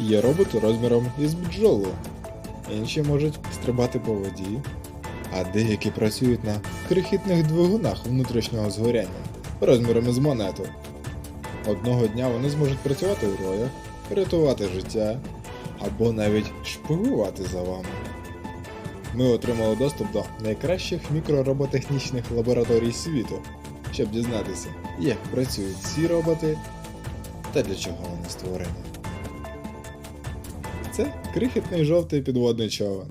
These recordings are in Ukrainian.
Є роботи розміром із бджолу. Інші можуть стрибати по воді, а деякі працюють на крихітних двигунах внутрішнього згоряння розміром із монету. Одного дня вони зможуть працювати у роях, рятувати життя або навіть шпигувати за вами. Ми отримали доступ до найкращих мікророботехнічних лабораторій світу, щоб дізнатися, як працюють ці роботи та для чого вони створені. Це крихітний жовтий підводний човен.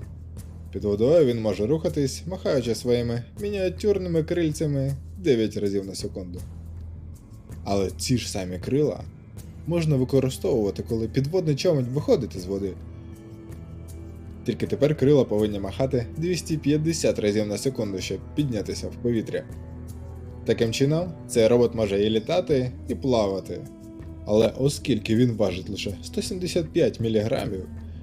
Під водою він може рухатись, махаючи своїми мініатюрними крильцями 9 разів на секунду. Але ці ж самі крила можна використовувати, коли підводний човен виходить із води. Тільки тепер крила повинні махати 250 разів на секунду, щоб піднятися в повітря. Таким чином, цей робот може і літати, і плавати. Але оскільки він важить лише 175 мг,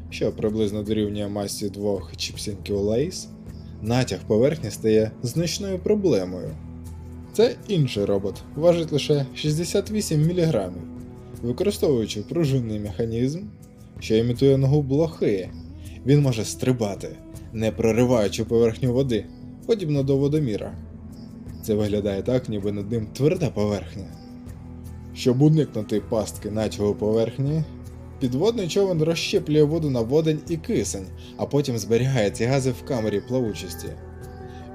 що приблизно дорівнює масі двох чіпсінків Лейс, натяг поверхні стає значною проблемою. Це інший робот, важить лише 68 мг, використовуючи пружинний механізм, що імітує ногу блохи, він може стрибати, не прориваючи поверхню води, подібно до водоміра. Це виглядає так, ніби над ним тверда поверхня. Щоб уникнути пастки натягу поверхні, підводний човен розщеплює воду на водень і кисень, а потім зберігає ці гази в камері плавучості.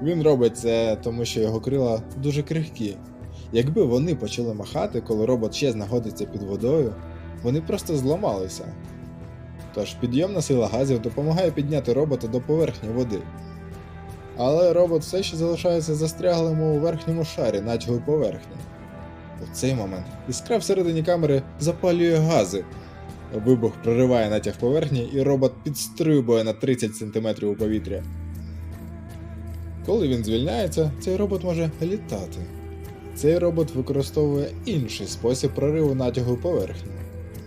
Він робить це, тому що його крила дуже крихкі. Якби вони почали махати, коли робот ще знаходиться під водою, вони просто зламалися. Тож підйомна сила газів допомагає підняти робота до поверхні води. Але робот все ще залишається застряглим у верхньому шарі натягу поверхні. У цей момент іскра всередині камери запалює гази. Вибух прориває натяг поверхні, і робот підстрибує на 30 см у повітря. Коли він звільняється, цей робот може літати. Цей робот використовує інший спосіб прориву натягу поверхні.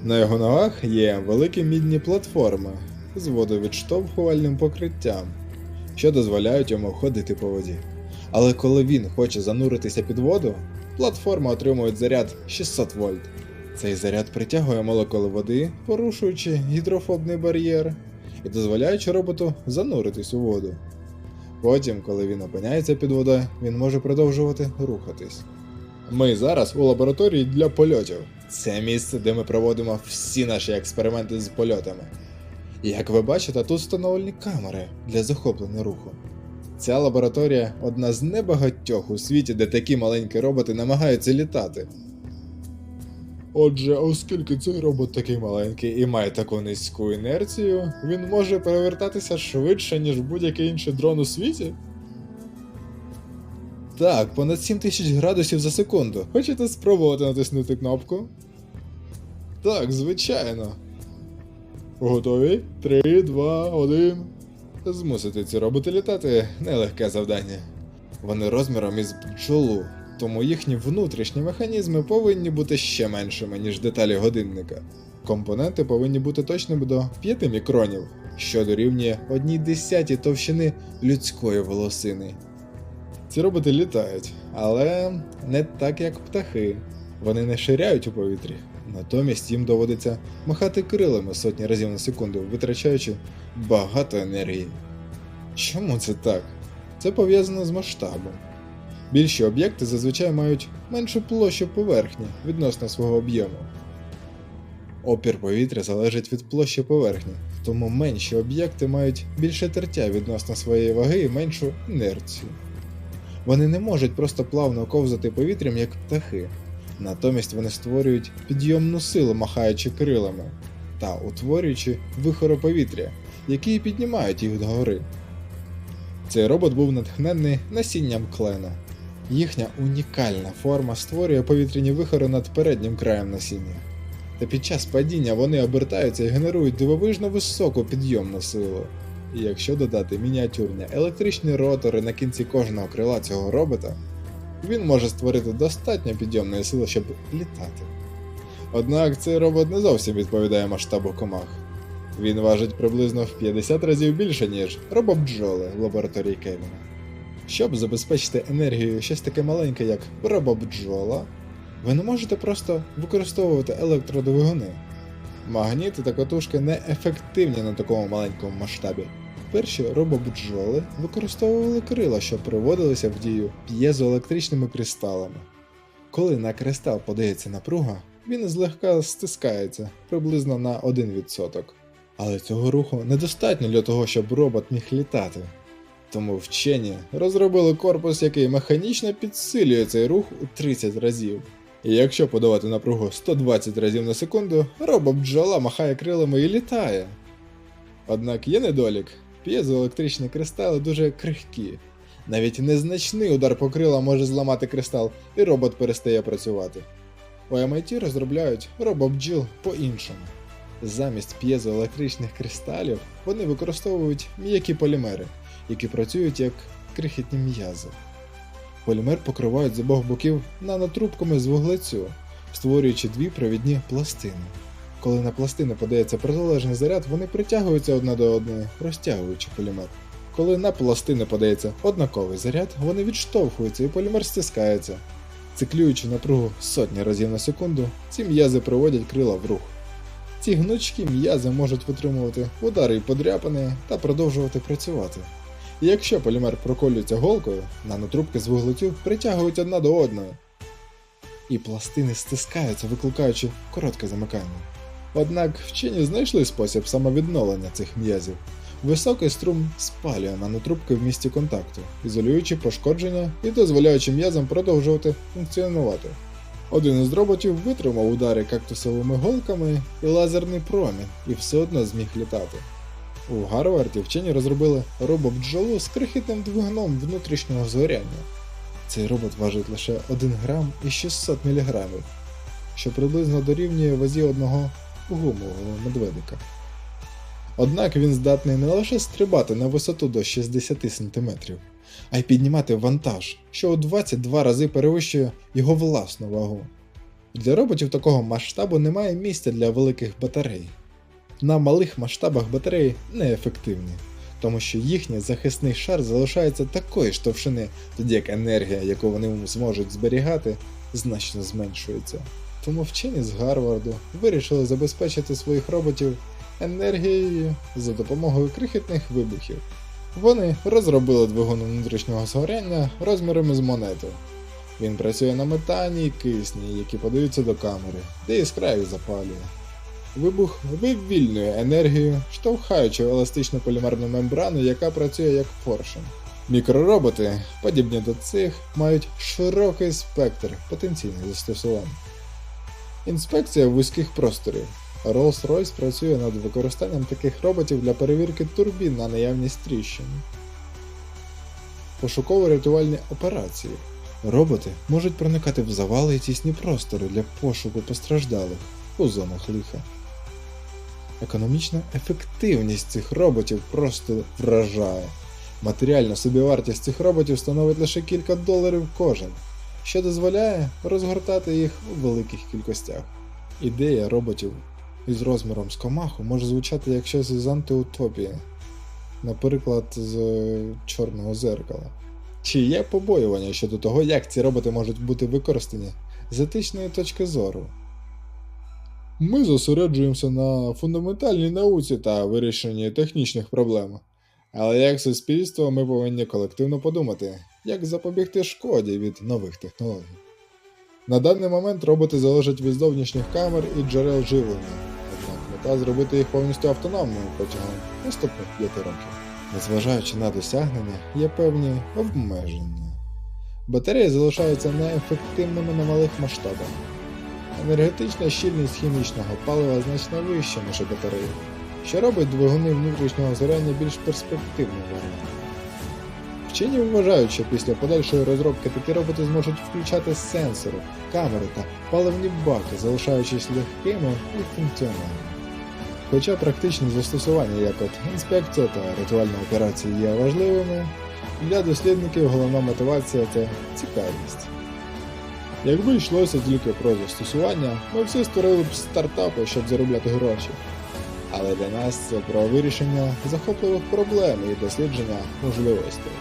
На його ногах є великі мідні платформи з водовідштовхувальним покриттям, що дозволяють йому ходити по воді. Але коли він хоче зануритися під воду, платформа отримує заряд 600 вольт. Цей заряд притягує молекули води, порушуючи гідрофобний бар'єр і дозволяючи роботу зануритись у воду. Потім, коли він опиняється під водою, він може продовжувати рухатись. Ми зараз у лабораторії для польотів. Це місце, де ми проводимо всі наші експерименти з польотами. Як ви бачите, тут встановлені камери для захоплення руху. Ця лабораторія одна з небагатьох у світі, де такі маленькі роботи намагаються літати. Отже, оскільки цей робот такий маленький і має таку низьку інерцію, він може перевертатися швидше, ніж будь-який інший дрон у світі. Так, понад 7000 градусів за секунду. Хочете спробувати натиснути кнопку? Так, звичайно. Готові? 3, 2, 1. Змусити ці роботи літати нелегке завдання. Вони розміром із бджолу, тому їхні внутрішні механізми повинні бути ще меншими, ніж деталі годинника. Компоненти повинні бути точними до 5 мікронів, що дорівнює одній десятій товщини людської волосини. Ці роботи літають, але не так як птахи. Вони не ширяють у повітрі, натомість їм доводиться махати крилами сотні разів на секунду, витрачаючи багато енергії. Чому це так? Це пов'язано з масштабом. Більші об'єкти зазвичай мають меншу площу поверхні відносно свого об'єму. Опір повітря залежить від площі поверхні, тому менші об'єкти мають більше тертя відносно своєї ваги і меншу інерцію. Вони не можуть просто плавно ковзати повітрям, як птахи. Натомість вони створюють підйомну силу, махаючи крилами та утворюючи вихори повітря, які піднімають їх догори. Цей робот був натхнений насінням клена. Їхня унікальна форма створює повітряні вихори над переднім краєм насіння. Та під час падіння вони обертаються і генерують дивовижно високу підйомну силу. І якщо додати мініатюрні електричні ротори на кінці кожного крила цього робота, він може створити достатньо підйомної сили, щоб літати. Однак цей робот не зовсім відповідає масштабу комах. Він важить приблизно в 50 разів більше, ніж робобджоли в лабораторії Кевіна. Щоб забезпечити енергію щось таке маленьке, як робобджола, ви не можете просто використовувати електродвигуни. Магніти та катушки не ефективні на такому маленькому масштабі. Перші робобджоли використовували крила, що приводилися в дію п'єзоелектричними кристалами. Коли на кристал подається напруга, він злегка стискається приблизно на 1%. Але цього руху недостатньо для того, щоб робот міг літати. Тому вчені розробили корпус, який механічно підсилює цей рух у 30 разів. І якщо подавати напругу 120 разів на секунду, робот бджола махає крилами і літає. Однак є недолік: п'єзоелектричні кристали дуже крихкі. Навіть незначний удар по крилам може зламати кристал, і робот перестає працювати. У MIT розробляють робобджіл по-іншому. Замість п'єзоелектричних кристалів вони використовують м'які полімери, які працюють як крихітні м'язи. Полімер покривають з обох боків нанотрубками з вуглецю, створюючи дві провідні пластини. Коли на пластини подається протилежний заряд, вони притягуються одна до одної, розтягуючи полімер. Коли на пластини подається однаковий заряд, вони відштовхуються і полімер стискається. Циклюючи напругу сотні разів на секунду, ці м'язи приводять крила в рух. Ці гнучкі м'язи можуть витримувати удари і подряпини та продовжувати працювати. Якщо полімер проколюється голкою, нанотрубки з вуглецю притягують одна до одної. І пластини стискаються, викликаючи коротке замикання. Однак вчені знайшли спосіб самовідновлення цих м'язів. Високий струм спалює нанотрубки в місці контакту, ізолюючи пошкодження і дозволяючи м'язам продовжувати функціонувати. Один із роботів витримав удари кактусовими голками і лазерний промінь, і все одно зміг літати. У Гарварді вчені розробили робот-бджолу з крихітним двигуном внутрішнього згоряння. Цей робот важить лише 1 грам і 600 мг, що приблизно дорівнює вазі одного гумового медведика. Однак він здатний не лише стрибати на висоту до 60 см, а й піднімати вантаж, що у 22 рази перевищує його власну вагу. Для роботів такого масштабу немає місця для великих батарей. На малих масштабах батареї неефективні, тому що їхній захисний шар залишається такої ж товщини, тоді як енергія, яку вони зможуть зберігати, значно зменшується. Тому вчені з Гарварду вирішили забезпечити своїх роботів енергією за допомогою крихітних вибухів. Вони розробили двигун внутрішнього згоряння розмірами з монету. Він працює на метані і кисні, які подаються до камери, де іскра запалює. Вибух вивільнює енергію, штовхаючи еластичну полімерну мембрану, яка працює як поршень. Мікророботи, подібні до цих, мають широкий спектр потенційних застосувань. Інспекція вузьких просторів. Rolls-Royce працює над використанням таких роботів для перевірки турбін на наявність тріщин. Пошуково-рятувальні операції. Роботи можуть проникати в завали і тісні простори для пошуку постраждалих у зонах лиха. Економічна ефективність цих роботів просто вражає. Матеріальна собівартість цих роботів становить лише кілька доларів кожен, що дозволяє розгортати їх у великих кількостях. Ідея роботів із розміром з комаху може звучати як щось з антиутопії, наприклад, з чорного зеркала. Чи є побоювання щодо того, як ці роботи можуть бути використані з етичної точки зору? Ми зосереджуємося на фундаментальній науці та вирішенні технічних проблем. Але як суспільство ми повинні колективно подумати, як запобігти шкоді від нових технологій. На даний момент роботи залежать від зовнішніх камер і джерел живлення, мета зробити їх повністю автономними протягом наступних 5 років. Незважаючи на досягнення, є певні обмеження. Батареї залишаються неефективними на малих масштабах. Енергетична щільність хімічного палива значно вища, ніж у батареї, що робить двигуни внутрішнього згоряння більш перспективним варіантом. Вчені вважають, що після подальшої розробки такі роботи зможуть включати сенсори, камери та паливні баки, залишаючись легкими і функціональними. Хоча практичні застосування, як от інспекція та рятувальні операції є важливими, для дослідників головна мотивація це цікавість. Якби йшлося тільки про застосування, ми всі створили б стартапи, щоб заробляти гроші. Але для нас це про вирішення захопливих проблем і дослідження можливостей.